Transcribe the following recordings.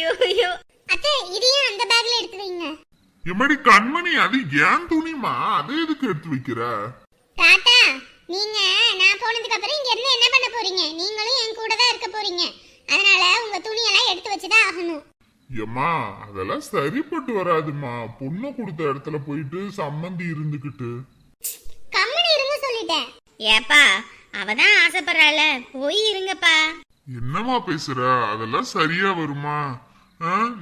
ஐயோ ஐயோ. அத்தை இதையும் அந்த பேக்ல எடுத்து வைங்க. எம்மாடி கண்மணி அது ஏன் துணிமா அதை எதுக்கு எடுத்து வைக்கிற? தாத்தா நீங்க நான் போனதுக்கு அப்புறம் இங்க இருந்து என்ன பண்ண போறீங்க? நீங்களும் என் கூட தான் இருக்க போறீங்க. அதனால உங்க துணியெல்லாம் எடுத்து வச்சுதான் ஆகணும். ஏம்மா அதெல்லாம் சரிப்பட்டு வராதுமா பொண்ணு கொடுத்த இடத்துல போயிட்டு சம்மந்தி இருந்துகிட்டு கம்முனு இருங்க சொல்லிட்டேன். ஏப்பா அவ தான் ஆசைப்படுறாள. போய் இருங்கப்பா. என்னம்மா பேசுற? அதெல்லாம் சரியா வருமா?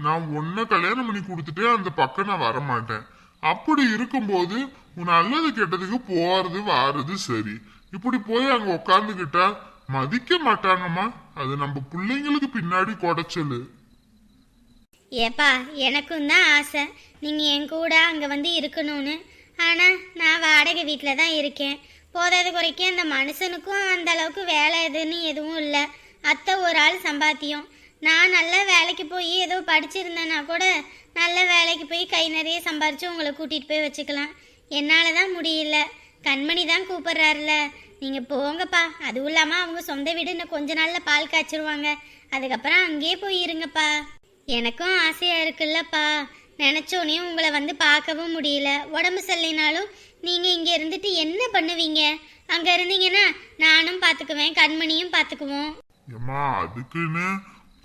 நான் உன்னை கல்யாணம் பண்ணி கொடுத்துட்டு அந்த பக்கம் நான் வரமாட்டேன். அப்படி இருக்கும்போது உன் நல்லது கெட்டதுக்கு போறது வாறது சரி. இப்படி போய் அங்க உக்காந்துக்கிட்டா மதிக்க மாட்டாங்கம்மா. அது நம்ம பிள்ளைங்களுக்கு பின்னாடி குடைச்சலு. ஏப்பா எனக்கும் தான் ஆசை. நீங்கள் என் கூட அங்கே வந்து இருக்கணும்னு. ஆனால் நான் வாடகை வீட்டில் தான் இருக்கேன். போதாத குறைக்க அந்த மனுஷனுக்கும் அந்த அளவுக்கு வேலை எதுன்னு எதுவும் இல்லை. அத்தை ஒரு ஆள் சம்பாத்தியம். நான் நல்ல வேலைக்கு போய் ஏதோ படிச்சிருந்தேன்னா கூட நல்ல வேலைக்கு போய் கை நிறைய சம்பாரித்து உங்களை கூட்டிகிட்டு போய் வச்சுக்கலாம். என்னால் தான் முடியல. கண்மணி தான் கூப்பிட்றாருல. நீங்கள் போங்கப்பா. அதுவும் இல்லாமல் அவங்க சொந்த வீடு இன்னும் கொஞ்ச நாளில் பால் காய்ச்சிருவாங்க. அதுக்கப்புறம் அங்கேயே போய் இருங்கப்பா. எனக்கும் ஆசையாக இருக்குல்லப்பா. நினச்சோனே உங்களை வந்து பார்க்கவும் முடியல. உடம்பு சரியில்லைனாலும் நீங்கள் இங்கே இருந்துட்டு என்ன பண்ணுவீங்க? அங்கே இருந்தீங்கன்னா நானும் பார்த்துக்குவேன் கண்மணியும் பார்த்துக்குவோம் ஏம்மா அதுக்குன்னு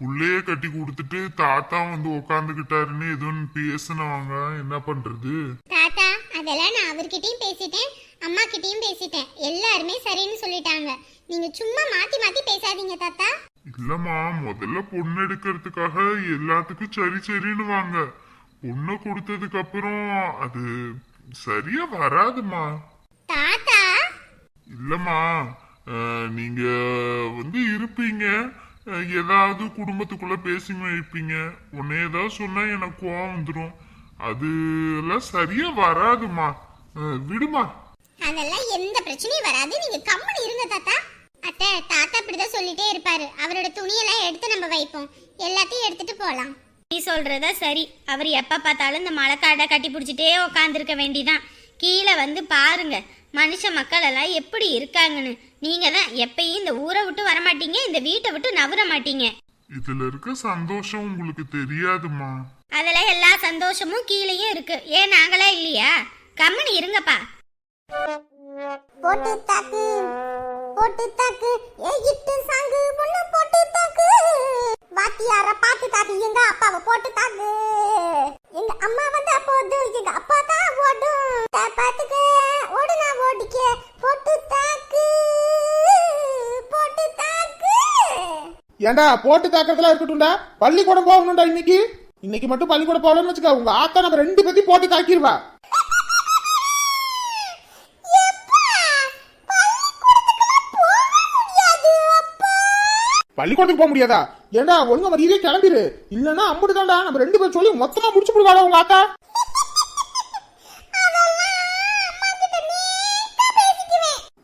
புள்ளைய கட்டி கொடுத்துட்டு தாத்தா வந்து உக்காந்துக்கிட்டாருன்னு எதுவும் பேசுனவங்க என்ன பண்றது? தாத்தா அதெல்லாம் நான் அவர்கிட்டயும் பேசிட்டேன் அம்மா கிட்டயும் பேசிட்டேன். எல்லாருமே சரின்னு சொல்லிட்டாங்க. நீங்க சும்மா மாத்தி மாத்தி பேசாதீங்க தாத்தா. இல்லம்மா முதல்ல பொண்ணு எடுக்கிறதுக்காக எல்லாத்துக்கும் சரி சரின்னு வாங்க பொண்ணு கொடுத்ததுக்கு அப்புறம் அது சரியா வராதுமா தாத்தா? இல்லம்மா நீங்க வந்து இருப்பீங்க. ஏதாவது குடும்பத்துக்குள்ள பேசிங்க வைப்பீங்க. உன்னை ஏதாவது சொன்னா எனக்கு கோவம் வந்துடும் அது எல்லாம் சரியா வராதுமா. விடுமா. அதெல்லாம் எந்த பிரச்சனையும் வராது. நீங்க கம்முனு இருங்க தாத்தா. அத்தை தாத்தா இப்படிதான் சொல்லிட்டே இருப்பாரு. அவரோட துணியெல்லாம் எடுத்து நம்ம வைப்போம். எல்லாத்தையும் எடுத்துட்டு போலாம். நீ சொல்கிறத சரி. அவர் எப்போ பார்த்தாலும் இந்த மழைக்காடை கட்டி பிடிச்சிட்டே உக்காந்துருக்க வேண்டிதான். கீழே வந்து பாருங்க. மனுஷ மக்கள் எல்லாம் எப்படி இருக்காங்கன்னு. நீங்கள் தான் எப்பயும் இந்த ஊரை விட்டு வர மாட்டீங்க இந்த வீட்டை விட்டு நவர மாட்டீங்க. இதுல இருக்க சந்தோஷம் உங்களுக்கு தெரியாதுமா அதில் எல்லா சந்தோஷமும் கீழேயும் இருக்கு. ஏன் நாங்களா இல்லையா? கம்மனி இருங்கப்பா. போட்டு தாக்கு போட்டு தாக்கு ஏ இட்டு சாங்கு பொண்ணு போட்டு தாக்கு. வாத்தியார பாட்டு தாக்கு எங்க அப்பாவை போட்டு தாக்கு. எங்க அம்மா வந்தா போதும் எங்க அப்பா தான் ஓடும். பாத்துக்க. ஓடுனா ஓடிக்க. போட்டு தாக்கு. போட்டு தாக்கு. ஏண்டா போட்டு தாக்கறதுலாம் இருக்கட்டும்டா. பள்ளிக்கூடம் போகணும்டா இன்னைக்கு. இன்னைக்கு மட்டும் பள்ளிக்கூடம் போகலன்னு வச்சுக்க. உங்க ஆத்தா நம்ம ரெண்டு பத்தி போட்டு தாக்கிடுவா பள்ளிக்கூடத்துக்கு போக முடியாதா? ஏண்டா ஒழுங்கா மரியாதையே கிளம்பிரு. இல்லன்னா அம்புடுதான்டா. நம்ம ரெண்டு பேரும் சொல்லி மொத்தமா முடிச்சு போடுவாடா உங்க ஆத்தா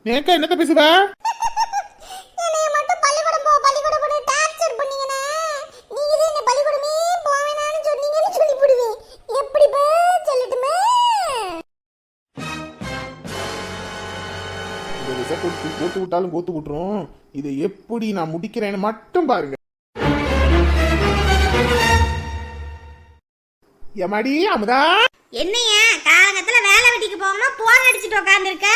நேக்கா என்னத்த பேசுவ? போட்டு விட்டாலும் கோத்து விட்டுரும் இதை எப்படி நான் முடிக்கிறேன்னு மட்டும் பாருங்க. எமாடி அமுதா? என்னையா காலங்கத்துல வேலை வெட்டிக்கு போகாம போன் அடிச்சுட்டு உட்காந்துருக்க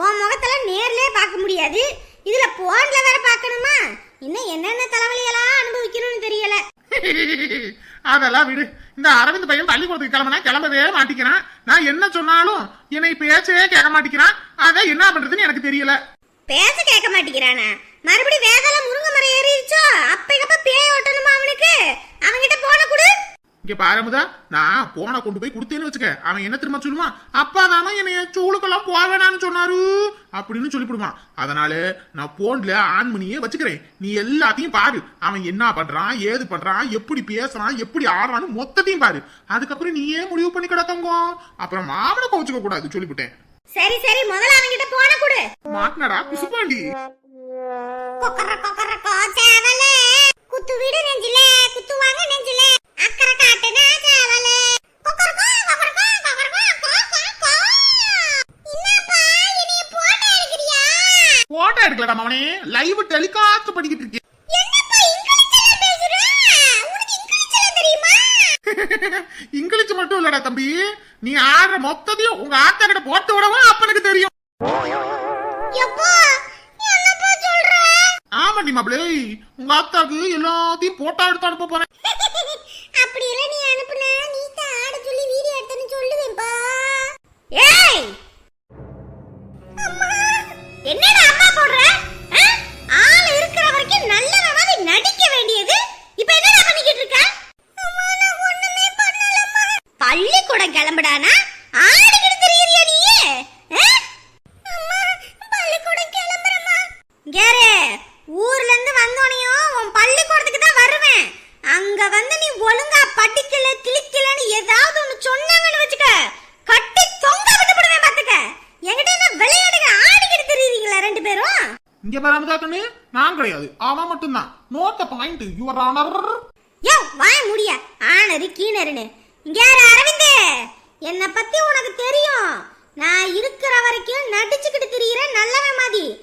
உன் முகத்துல நேர்லயே பார்க்க முடியாது. இதுல போன்ல வேற பார்க்கணுமா? இன்னும் என்னென்ன தலைவலியெல்லாம் அனுபவிக்கணும்னு தெரியல. அதெல்லாம் விடு. இந்த அரவிந்த் பையன் பள்ளிக்கூடத்துக்கு கிளம்புனா கிளம்பவே மாட்டிக்கிறான். நான் என்ன சொன்னாலும் என்னை பேச்சவே கேட்க மாட்டேங்கிறான் அதை என்ன பண்றதுன்னு எனக்கு தெரியல. பேச கேட்க மாட்டேங்கிறானா. மறுபடியும் வேதாள முருங்க மரம் ஏறிடுச்சோ? அப்பக்கப்ப பேய் ஓட்டணுமா அவனுக்கு? அவன்கிட்ட போன கொடு. இங்க பாருமுதா நான் போனை கொண்டு போய் கொடுத்தேன்னு வச்சுக்க. அவன் என்ன திரும்ப சொல்லுவான் அப்பா தானே என்னைய சூளுக்கெல்லாம் போவேனான்னு சொன்னாரு அப்படின்னு சொல்லிவிடுவான். அதனால நான் போன்ல ஆன் பண்ணியே வச்சுக்கிறேன். நீ எல்லாத்தையும் பாரு. அவன் என்ன பண்றான் ஏது பண்றான் எப்படி பேசுறான் எப்படி ஆடுறான்னு மொத்தத்தையும் பாரு. அதுக்கப்புறம் நீயே முடிவு பண்ணி கிடத்தங்க அப்புறம் மாமனை கோச்சுக்க கூடாது சொல்லிவிட்டேன். சரி சரி முதல்ல அவன்கிட்ட போன கொடு. மாட்டினடா குசுப்பாண்டி. கொக்கர கொக்கர கோச்சாவலே குத்து விடு நெஞ்சிலே குத்து வாங்க நெஞ்சிலே. அக்கற காட்டுனா சாவலே. கொக்கர கோ கொக்கர கோ கொக்கர கோ கோ கோ என்னப்பா என்னைய போட்டோ எடுக்கறியா? போட்டோ எடுக்கலடா மவனே. லைவ் டெலிகாஸ்ட் பண்ணிக்கிட்டு இருக்கேன். உனக்கு இங்கிலீஷ்ல இல்லடா தம்பி. நீ ஆடுற மொத்தத்தையும் உங்க ஆத்தா கிட்ட போட்டு விடவா அப்பனுக்கு தெரியும். ஆமாண்டி மாப்பிளே உங்க ஆத்தாக்கு எல்லாத்தையும் போட்டா எடுத்து அனுப்ப போறேன். நான் கிடையாது. அவன் மட்டும்தான். நோட்ட பாயிண்ட் யுவர் ஆனர் யோ வாய் முடிய. ஆனரு கீனருன்னு. இங்க யாரு அரவிந்து? என்னை பத்தி உனக்கு தெரியும். நான் இருக்கிற வரைக்கும் நடிச்சுக்கிட்டு திரியிற நல்லவன் மாதிரி.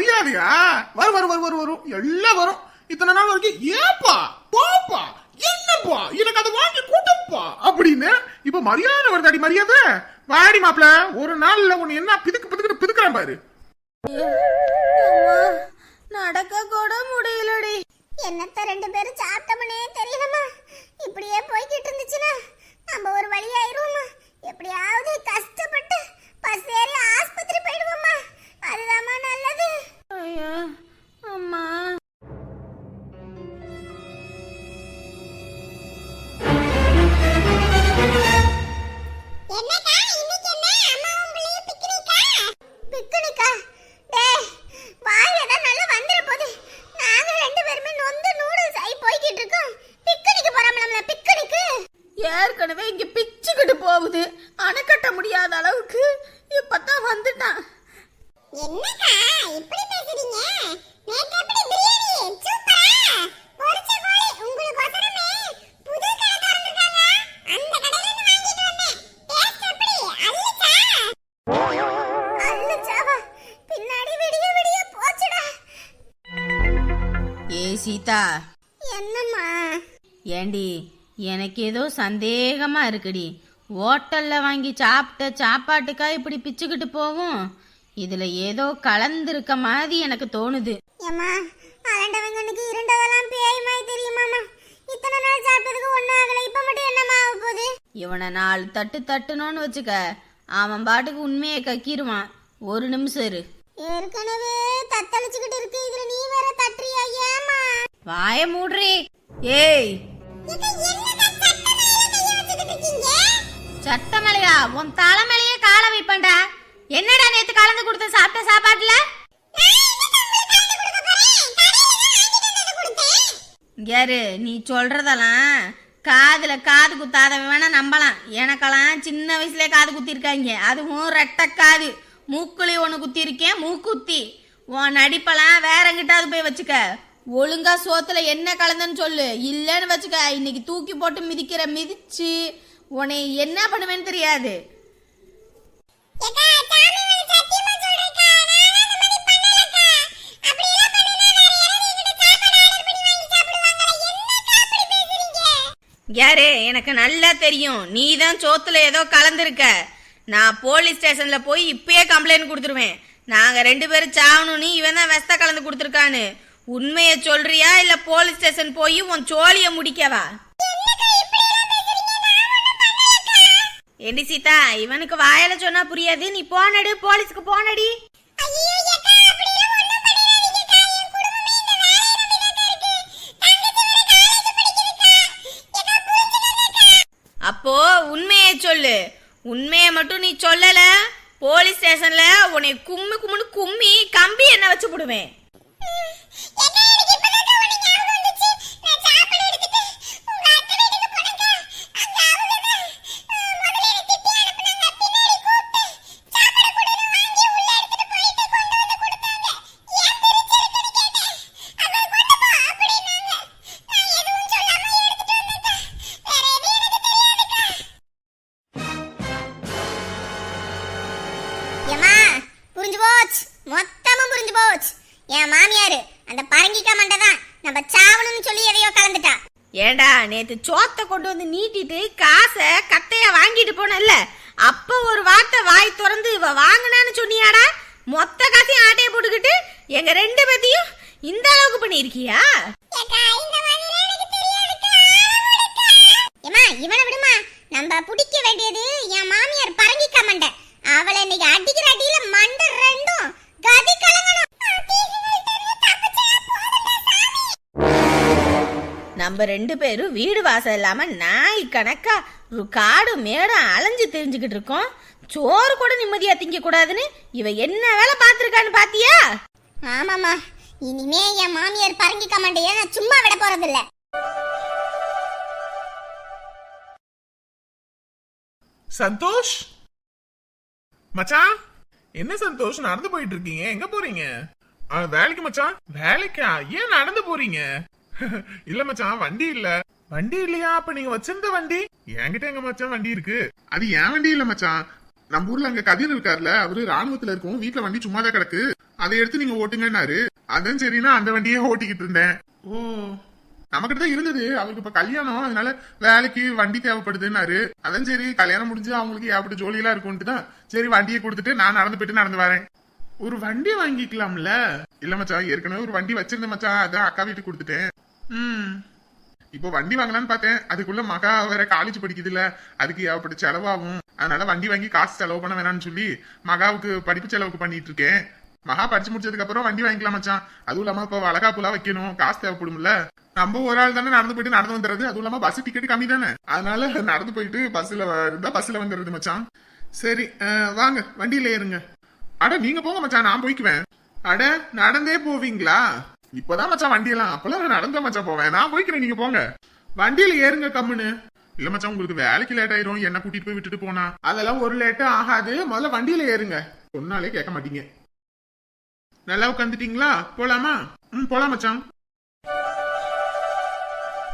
மரியாதையா? வரும் வரும் வரும் வரும் வரும். எல்லாம் வரும். இத்தனை நாள் வரைக்கும் ஏப்பா போப்பா என்னப்பா? எனக்கு அதை வாங்கி கூட்டப்பா அப்படின்னு இப்ப மரியாதை வருதாடி மரியாதை? வாடி மாப்பிள ஒரு நாள்ல உன்னை என்ன பிதுக்கு பிதுக்கு பிதுக்குறான் பாரு. நடக்க கூட முடியலடி. என்னத்த ரெண்டு பேரும் சாப்பிட்டோம்னே தெரியலமா இப்படியே போய்கிட்டு இருந்துச்சுன்னா நம்ம ஒரு வழி எப்படியாவது கஷ்டப்பட்டு பஸ் அணை கட்ட முடியாத அளவுக்கு இப்பதான் வந்துட்டான். என்னக்கா இப்படி பேசுறீங்க? நேத்து எப்படி பிரியாணி? சூப்பரா? பொரிச்ச கோழி உங்களுக்கு ஒசரமே புது கடை திறந்திருக்காங்க. அந்த கடையில இருந்து வாங்கிட்டு வந்தேன். டேஸ்ட் எப்படி? அல்லுச்சா அல்லுச்சாவா பின்னாடி விடிய விடிய போச்சுடா. ஏய் சீதா. என்னம்மா? ஏண்டி எனக்கு ஏதோ சந்தேகமா இருக்குடி. ஹோட்டல்ல வாங்கி சாப்பிட்ட சாப்பாட்டுக்கா இப்படி பிச்சுக்கிட்டு போகும் இதுல ஏதோ கலந்திருக்க மாதிரி எனக்கு தோணுது. ஏம்மா அரண்டவங்கனுக்கு இருண்டதெல்லாம் பேய் மாதிரி தெரியுமாமா இத்தனை நாள் சாப்பிட்டதுக்கு ஒன்றும் ஆகலை இப்போ மட்டும் என்னம்மா ஆக போகுது? இவனை நாலு தட்டு தட்டுனோன்னு வச்சுக்க அவன் பாட்டுக்கு உண்மையை கக்கிருவான். ஒரு நிமிஷம் இரு. ஏற்கனவே தத்தளிச்சுக்கிட்டு இருக்கு இதுல நீ வேற தட்டுறியா ஏமா வாய மூடுறி. ஏய். சட்ட சட்டமலையா உன் தலைமலையே மேலேயே காலை என்னடா நேத்து கலந்து கொடுத்த சாப்பிட்ட சாப்பாட்டுல? யாரு நீ சொல்றதெல்லாம் காதுல காது குத்தாதவன் வேணா நம்பலாம். எனக்கெல்லாம் சின்ன வயசுல காது குத்திருக்காங்க. அதுவும் ரெட்ட காது. மூக்குழி ஒன்று குத்திருக்கேன் மூக்குத்தி. உன் நடிப்பெல்லாம் வேற எங்கிட்டாவது போய் வச்சுக்க. ஒழுங்கா சோத்துல என்ன கலந்தன்னு சொல்லு. இல்லைன்னு வச்சுக்க. இன்னைக்கு தூக்கி போட்டு மிதிக்கிற மிதிச்சு உன்னை என்ன பண்ணுவேன்னு தெரியாது. யாரு எனக்கு நல்லா தெரியும். நீ தான் சோத்துல ஏதோ கலந்துருக்க. நான் போலீஸ் ஸ்டேஷன்ல போய் இப்பயே கம்ப்ளைண்ட் கொடுத்துருவேன். நாங்க ரெண்டு பேரும் சாவணும்னு இவன் தான் வெஸ்த கலந்து கொடுத்துருக்கான்னு. உண்மையை சொல்றியா இல்ல போலீஸ் ஸ்டேஷன் போய் உன் சோழிய முடிக்கவா? ஏண்டி சீதா இவனுக்கு வாயால சொன்னா புரியாது. நீ போனடி போலீஸ்க்கு போனடி. அப்போ உண்மையை சொல்லு. உண்மையை மட்டும் நீ சொல்லல. போலீஸ் ஸ்டேஷன்ல உன்னை கும்மி கும்முன்னு கும்மி கம்பி என்ன வச்சு போடுவேன். ஏண்டா நேத்து சோத்தை கொண்டு வந்து நீட்டிட்டு காசை கத்தைய வாங்கிட்டு போனல்ல அப்ப ஒரு வார்த்தை வாய் திறந்து இவ வாங்கினான்னு சொன்னியாடா? மொத்த காசையும் ஆட்டையை போட்டுக்கிட்டு எங்க ரெண்டு பேத்தையும் இந்த அளவுக்கு பண்ணிருக்கியா ஏமா இவனை விடுமா. நம்ம புடி நம்ம ரெண்டு பேரும் வீடு வாசல் இல்லாம நாய் கணக்கா காடு மேடம் அலைஞ்சு தெரிஞ்சுக்கிட்டு இருக்கோம். சோறு கூட நிம்மதியா திங்க கூடாதுன்னு இவ என்ன வேலை பார்த்திருக்கான்னு பாத்தியா? ஆமாமா இனிமே என் மாமியார் பரங்கிக்கா மண்டைய நான் சும்மா விட போறதில்ல. சந்தோஷ்? மச்சான்? என்ன சந்தோஷ்? நடந்து போயிட்டு இருக்கீங்க. எங்க போறீங்க? ஆ, வேலைக்கு மச்சான். வேலைக்கா? ஏன் நடந்து போறீங்க? இல்ல மச்சான் வண்டி இல்ல. வண்டி இல்லையா? அப்ப நீங்க வச்சிருந்த வண்டி? என்கிட்ட எங்க மச்சான் வண்டி இருக்கு? அது என் வண்டி இல்ல மச்சான். நம்ம ஊர்ல அங்க கதிர் இருக்காருல்ல அவரு ராணுவத்துல இருக்கும். வீட்டுல வண்டி சும்மா தான் கிடக்கு. அதை எடுத்து நீங்க ஓட்டுங்கன்னாரு. அதான் சரின்னா அந்த வண்டியே ஓட்டிக்கிட்டு இருந்தேன். ஓ. நமக்கிட்ட தான் இருந்தது. அவருக்கு இப்ப கல்யாணம். அதனால வேலைக்கு வண்டி தேவைப்படுதுன்னாரு. அதான் சரி கல்யாணம் முடிஞ்சு அவங்களுக்கு ஏற்பட்ட ஜோலியெல்லாம் இருக்கும்ட்டு தான் சரி வண்டியை கொடுத்துட்டு நான் நடந்து போயிட்டு நடந்து வரேன். ஒரு வண்டி வாங்கிக்கலாம்ல? இல்ல மச்சான் ஏற்கனவே ஒரு வண்டி வச்சிருந்தேன் மச்சான். அதான் அக்கா வீட்டுக்கு கொடுத்துட்டேன். இப்போ வண்டி வாங்கலாம்னு பார்த்தேன். அதுக்குள்ள மகா வேற காலேஜ் படிக்குது இல்ல அதுக்கு ஏகப்பட்ட செலவாகும். அதனால வண்டி வாங்கி காசு செலவு பண்ண வேணாம்னு சொல்லி மகாவுக்கு படிப்பு செலவுக்கு பண்ணிட்டு இருக்கேன். மகா படிச்சு முடிச்சதுக்கு அப்புறம் வண்டி வாங்கிக்கலாம் மச்சான். அதுவும் இல்லாம இப்போ வளகாப்புலாம் வைக்கணும். காசு தேவைப்படும்ல. நம்ம ஒரு ஆள் தானே நடந்து போயிட்டு நடந்து வந்துடுறது அதுவும் இல்லாம பஸ் டிக்கெட் கம்மி தானே. அதனால நடந்து போயிட்டு பஸ்ல இருந்தா பஸ்ல வந்துடுறது மச்சான். சரி வாங்க. வண்டியில ஏறுங்க. அட நீங்க போங்க மச்சான். நான் போய்க்குவேன். அட நடந்தே போவீங்களா? இப்பதான் மச்சான் வண்டியெல்லாம். அப்பெல்லாம் நான் மச்சான் போவேன். நான் போய்க்கிறேன் நீங்க போங்க. வண்டியில ஏறுங்க கம்முன்னு. இல்ல மச்சான் உங்களுக்கு வேலைக்கு லேட் ஆயிரும். என்ன கூட்டிட்டு போய் விட்டுட்டு போனா. அதெல்லாம் ஒரு லேட்டும் ஆகாது. முதல்ல வண்டியில ஏறுங்க. சொன்னாலே கேட்க மாட்டீங்க. நல்லா உட்காந்துட்டீங்களா போலாமா? ம் போலாம் மச்சான்.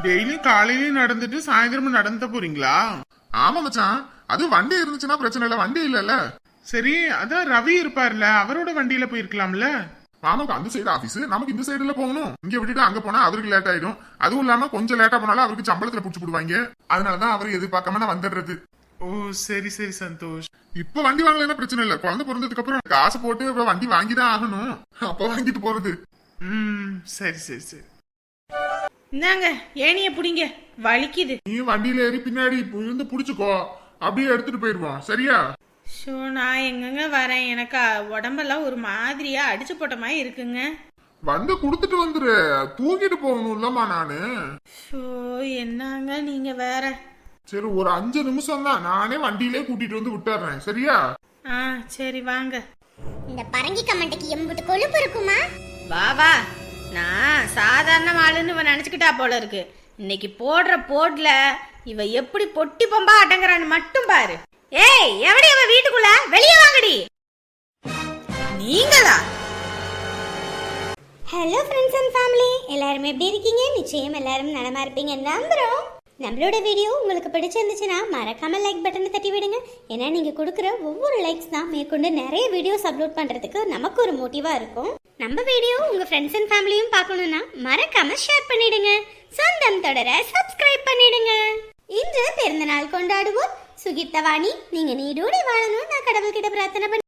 டெய்லி காலையிலயும் நடந்துட்டு சாயந்தரமும் நடந்த போறீங்களா? ஆமா மச்சான். அது வண்டி இருந்துச்சுன்னா பிரச்சனை இல்ல. வண்டி இல்லல்ல. சரி அதான் ரவி இருப்பார்ல. அவரோட வண்டியில போயிருக்கலாம்ல. மாமாக்கு அந்த சைடு ஆபீஸ் நமக்கு இந்த சைடுல போகணும். இங்க விட்டுட்டு அங்க போனா அவருக்கு லேட் ஆயிடும். அதுவும் இல்லாம கொஞ்சம் லேட்டா போனாலும் அவருக்கு சம்பளத்துல புடிச்சு போடுவாங்க. அதனாலதான் அவர் எதிர்பார்க்காம நான் வந்துடுறது. ஓ சரி சரி சந்தோஷ். இப்ப வண்டி வாங்கலன்னா பிரச்சனை இல்ல. குழந்தை பிறந்ததுக்கு அப்புறம் காசு போட்டு இப்ப வண்டி வாங்கிதான் ஆகணும். அப்ப வாங்கிட்டு போறது. ம் சரி சரி சரி. இந்தாங்க ஏனிய புடிங்க. வலிக்குது. நீ வண்டியில ஏறி பின்னாடி இருந்து புடிச்சுக்கோ. அப்படியே எடுத்துட்டு போயிருவோம் சரியா? ஷோ நான் எங்கங்க வரேன்? எனக்கு உடம்பெல்லாம் ஒரு மாதிரியா அடிச்சு போட்ட மாதிரி இருக்குங்க. வந்து குடுத்துட்டு வந்துரு. தூக்கிட்டு போகணும்லம்மா நானு. ஷோ என்னங்க நீங்க வேற? சரி ஒரு அஞ்சு நிமிஷம் தான் நானே வண்டியிலே கூட்டிட்டு வந்து விட்டுறேன். சரியா? ஆ சரி வாங்க. இந்த பரங்கிக்கா மண்டைக்கு எம்பிட்டு கொழுப்பு இருக்குமா? வா வா. நான் சாதாரண ஆளுன்னு இவன் நினச்சிக்கிட்டா போல இருக்கு. இன்னைக்கு போடுற போட்ல இவ எப்படி பொட்டி பொம்பா அடங்குறான்னு மட்டும் பாரு. ஏய் எவடி அவ வீட்டுக்குள்ள? வெளியே வாங்கடி. நீங்களா? ஹலோ ஃப்ரெண்ட்ஸ் அண்ட் ஃபேமிலி எல்லாரும் எப்படி இருக்கீங்க? நிச்சயம் எல்லாரும் நலமா இருப்பீங்க நம்புறோம். நம்மளோட வீடியோ உங்களுக்கு பிடிச்சிருந்துச்சுன்னா மறக்காம லைக் பட்டனை தட்டி விடுங்க. ஏன்னா நீங்க கொடுக்குற ஒவ்வொரு லைக்ஸ் தான் மேற்கொண்டு நிறைய வீடியோஸ் அப்லோட் பண்றதுக்கு நமக்கு ஒரு மோட்டிவா இருக்கும். நம்ம வீடியோ உங்க ஃப்ரெண்ட்ஸ் அண்ட் ஃபேமிலியும் பார்க்கணும்னா மறக்காம ஷேர் பண்ணிடுங்க. சொந்தம் தொடர சப்ஸ்கிரைப் பண்ணிடுங்க. இன்று பிறந்த நாள் கொண்டாடுவோம் சுகித்தவாணி நீங்க நீடோடி வாழணும்னு நான் கடவுள்கிட்ட பிரார்த்தனை பண்ணி